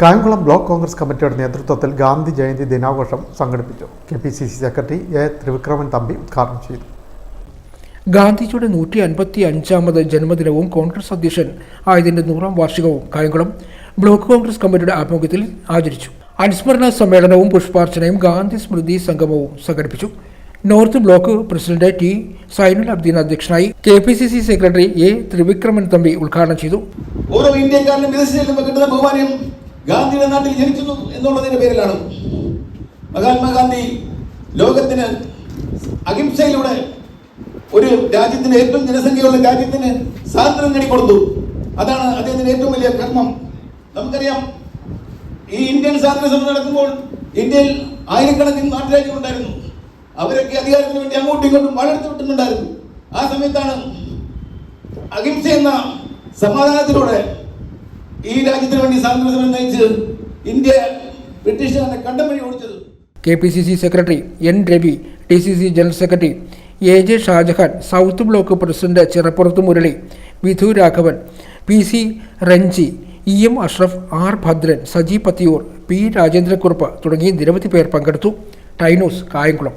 Kayamkulam block Congress കമ്മിറ്റിയുടെ നേതൃത്വത്തിൽ ഗാന്ധി ജയന്തി ദിനാഘോഷം സംഘടിപ്പിച്ചു. K P C C secretary A Trivikraman Thampi ഉദ്ഘാടനം ചെയ്തു. ഗാന്ധിജിയുടെ നൂറ്റി അൻപത്തി അഞ്ചാമത് ജന്മദിനവും കോൺഗ്രസ് അധ്യക്ഷൻ ആയതിന്റെ നൂറാം വാർഷികവും കായംകുളം ബ്ലോക്ക് കോൺഗ്രസ് കമ്മിറ്റിയുടെ ആഭിമുഖ്യത്തിൽ ആചരിച്ചു. അനുസ്മരണ സമ്മേളനവും പുഷ്പാർച്ചനയും ഗാന്ധി സ്മൃതി സംഗമവും സംഘടിപ്പിച്ചു. North block president T Zainul Abdeen അധ്യക്ഷനായി K P C C secretary A Trivikraman Thampi ഉദ്ഘാടനം ചെയ്തു. ഓരോ ഇന്ത്യക്കാരനും വിദേശ ചെല്ലുമ്പോൾ കിട്ടുന്ന ബഹുമാനം ഗാന്ധിയുടെ നാട്ടിൽ ജനിക്കുന്നു എന്നുള്ളതിന്റെ പേരിലാണ്. മഹാത്മാഗാന്ധി ലോകത്തിന് അഹിംസയിലൂടെ ഒരു രാജ്യത്തിന് ഏറ്റവും ജനസംഖ്യയുള്ള രാജ്യത്തിന് സ്വാതന്ത്ര്യം നേടിക്കൊടുത്തു. അതാണ് അദ്ദേഹത്തിന്റെ ഏറ്റവും വലിയ കർമ്മം. നമുക്കറിയാം ഈ ഇന്ത്യൻ സ്വാതന്ത്ര്യ സമരം നടക്കുമ്പോൾ ഇന്ത്യയിൽ ആയിരക്കണക്കിന് നാട്ടുരാജ്യങ്ങളുണ്ടായിരുന്നു അവരൊക്കെ അധികാരത്തിന് വേണ്ടി അങ്ങോട്ടും ഇങ്ങോട്ടും വളർത്തി വിട്ടുന്നുണ്ടായിരുന്നു ആ സമയത്താണ് അഹിംസ എന്ന സമാധാനത്തിലൂടെ ഈ രാജ്യത്തിന് വേണ്ടി സ്വാതന്ത്ര്യ സമരം നയിച്ച് ഇന്ത്യ ബ്രിട്ടീഷുകാരുടെ കണ്ടമണി ഓടിച്ചത്. K P C C secretary N Ravi D C C general secretary A J Shahjahan south block president Chirappurath Murali Vidhu Raghavan P C Ranji E M Ashraf R Bhadran Saji Pathiyoor P Rajendrakurup തുടങ്ങി നിരവധി പേർ പങ്കെടുത്തു. ടൈനൂസ് കായംകുളം.